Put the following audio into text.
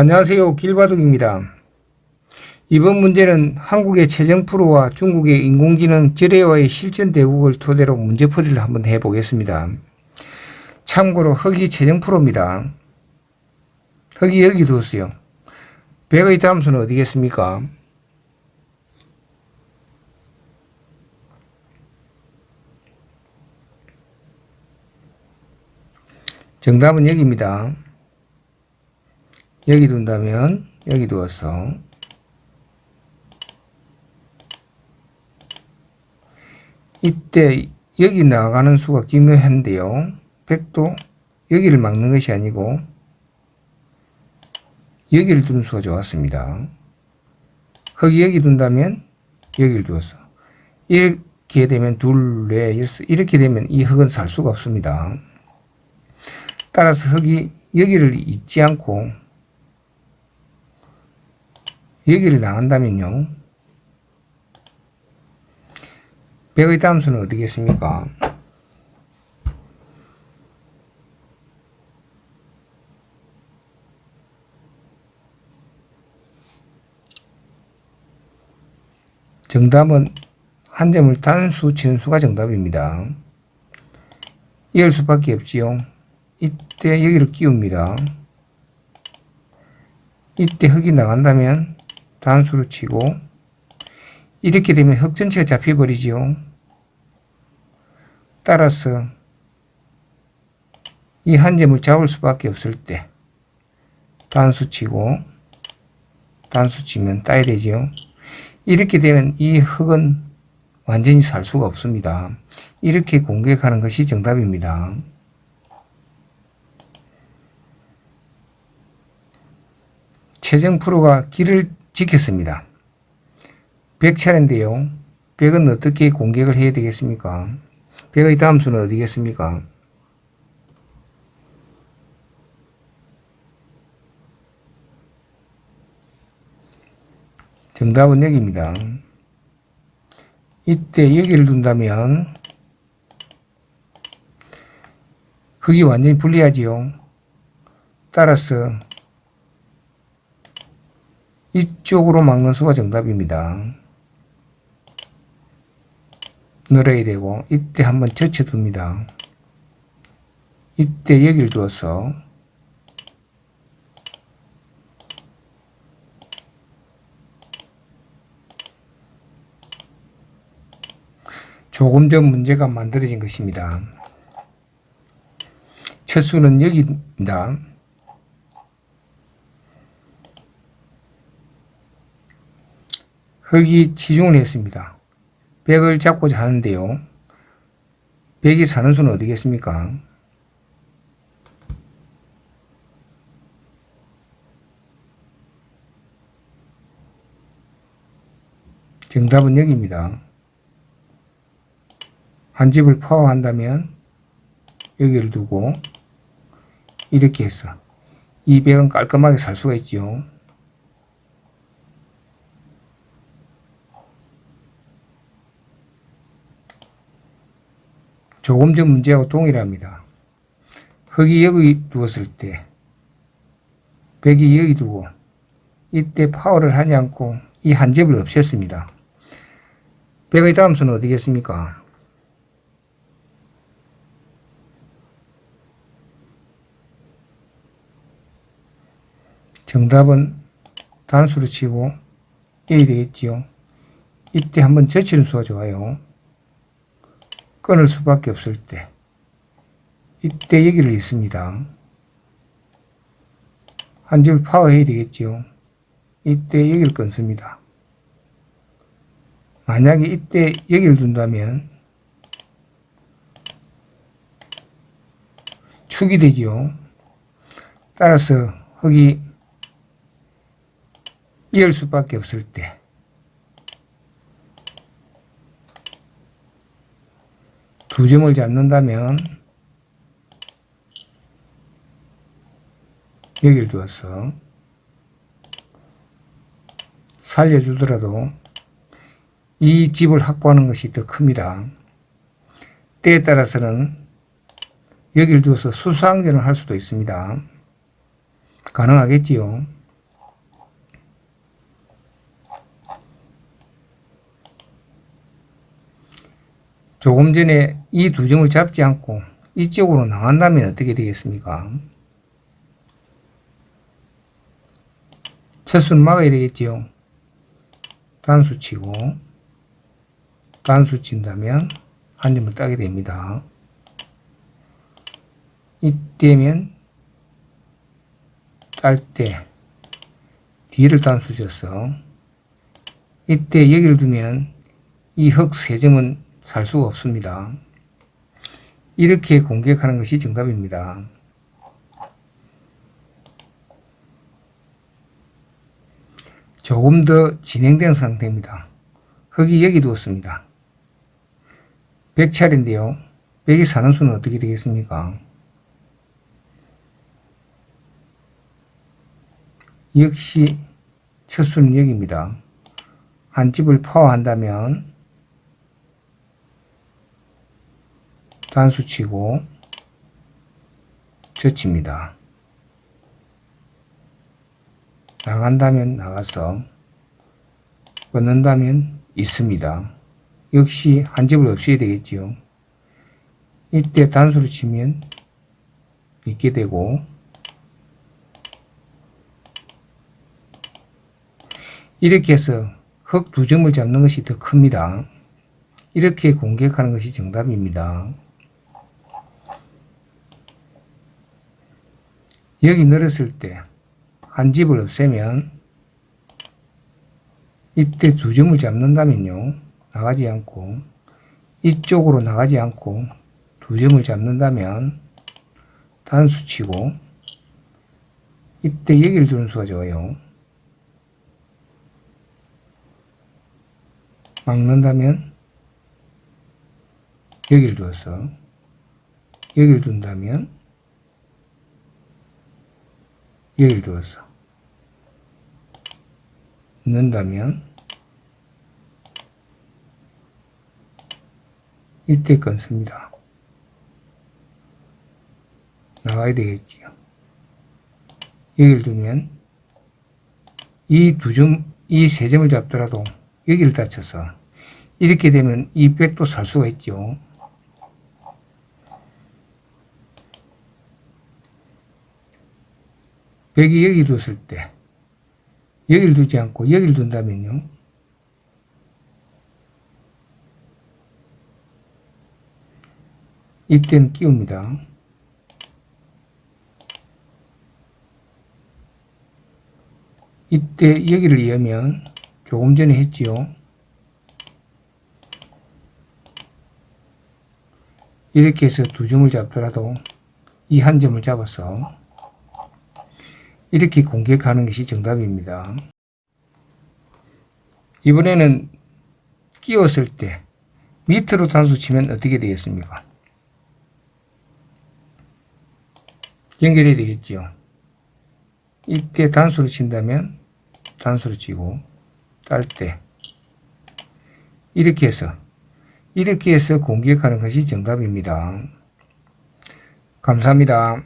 안녕하세요. 길바둑입니다. 이번 문제는 한국의 최정 프로와 중국의 인공지능 저래와의 실전 대국을 토대로 문제풀이를 한번 해보겠습니다. 참고로 흑이 최정 프로입니다. 흑이 여기 두었어요. 백의 다음 수는 어디겠습니까? 정답은 여기입니다. 여기 둔다면 여기 두어서 이때 여기 나가는 수가 기묘한데요. 100도 여기를 막는 것이 아니고 여기를 두는 수가 좋았습니다. 흑이 여기 둔다면 여기를 두었어. 이렇게 되면 둘, 넷, 이렇게 되면 이 흑은 살 수가 없습니다. 따라서 흑이 여기를 잊지 않고 여기를 나간다면요. 백의 다음 수는 어디겠습니까? 정답은 한 점을 단수 치는 수가 정답입니다. 이럴 수밖에 없지요. 이때 여기를 끼웁니다. 이때 흙이 나간다면 단수로 치고 이렇게 되면 흙 전체가 잡혀버리지요. 따라서 이 한 점을 잡을 수밖에 없을 때 단수 치고 단수 치면 따야 되지요. 이렇게 되면 이 흙은 완전히 살 수가 없습니다. 이렇게 공격하는 것이 정답입니다. 최정 프로가 길을 지켰습니다. 100차례인데요. 100은 어떻게 공격을 해야 되겠습니까? 100의 다음 수는 어디겠습니까? 정답은 여기입니다. 이때 여기를 둔다면 흙이 완전히 불리하지요. 따라서 이쪽으로 막는 수가 정답입니다. 늘어야 되고 이때 한번 젖혀둡니다. 이때 여기를 두어서 조금 전 문제가 만들어진 것입니다. 첫 수는 여기입니다. 흙이 치중을 했습니다. 100을 잡고자 하는데요. 100이 사는 수는 어디겠습니까? 정답은 여기입니다. 한 집을 파워한다면 여기를 두고 이렇게 해서 이 100은 깔끔하게 살 수가 있지요. 조금 전 문제하고 동일합니다. 흙이 여기 두었을 때, 백이 여기 두고, 이때 파워를 하지 않고 이한 집을 없앴습니다. 백의 다음 수는 어디겠습니까? 정답은 단수로 치고 A 되겠지요. 이때 한번 젖히는 수가 좋아요. 끊을 수밖에 없을 때 이때 여기를 있습니다. 한 집을 파워해야 되겠지요. 이때 여기를 끊습니다. 만약에 이때 여기를 둔다면 축이 되지요. 따라서 흙이 이을 수밖에 없을 때 두 점을 잡는다면 여길 두었어. 살려주더라도 이 집을 확보하는 것이 더 큽니다. 때에 따라서는 여길 두어서 수상전을 할 수도 있습니다. 가능하겠지요. 조금 전에 이 두 점을 잡지 않고 이쪽으로 나간다면 어떻게 되겠습니까? 첫수는 막아야 되겠지요. 단수 치고 단수 친다면 한 점을 따게 됩니다. 이때면 딸 때 뒤를 단수 쳤어. 이때 여기를 두면 이 흙 세 점은 살 수가 없습니다. 이렇게 공격하는 것이 정답입니다. 조금 더 진행된 상태입니다. 흙이 여기 두었습니다. 100차례인데요. 100이 사는 수는 어떻게 되겠습니까? 역시 첫 수는 여기입니다. 한 집을 파워한다면 단수 치고 젖힙니다. 나간다면 나가서 얻는다면 있습니다. 역시 한 집을 없애야 되겠지요. 이때 단수를 치면 있게 되고 이렇게 해서 흙 두 점을 잡는 것이 더 큽니다. 이렇게 공격하는 것이 정답입니다. 여기 늘었을 때 한 집을 없애면 이때 두 점을 잡는다면요. 나가지 않고 이쪽으로 나가지 않고 두 점을 잡는다면 단수 치고 이때 여기를 두는 수가 좋아요. 막는다면 여기를 두어서 여기를 둔다면 여기를 두어서 넣는다면 이때 끊습니다. 나가야 되겠지요. 여기를 두면 이 두 점, 이 세 점을 잡더라도 여기를 다쳐서 이렇게 되면 이 백도 살 수가 있죠. 백이 여기 뒀을 때 여기를 두지 않고 여기를 둔다면요. 이때는 끼웁니다. 이때 여기를 이으면 조금 전에 했지요. 이렇게 해서 두 점을 잡더라도 이 한 점을 잡아서 이렇게 공격하는 것이 정답입니다. 이번에는 끼웠을 때 밑으로 단수 치면 어떻게 되겠습니까? 연결이 되겠죠. 이때 단수를 친다면 단수를 치고 딸 때 이렇게 해서 이렇게 해서 공격하는 것이 정답입니다. 감사합니다.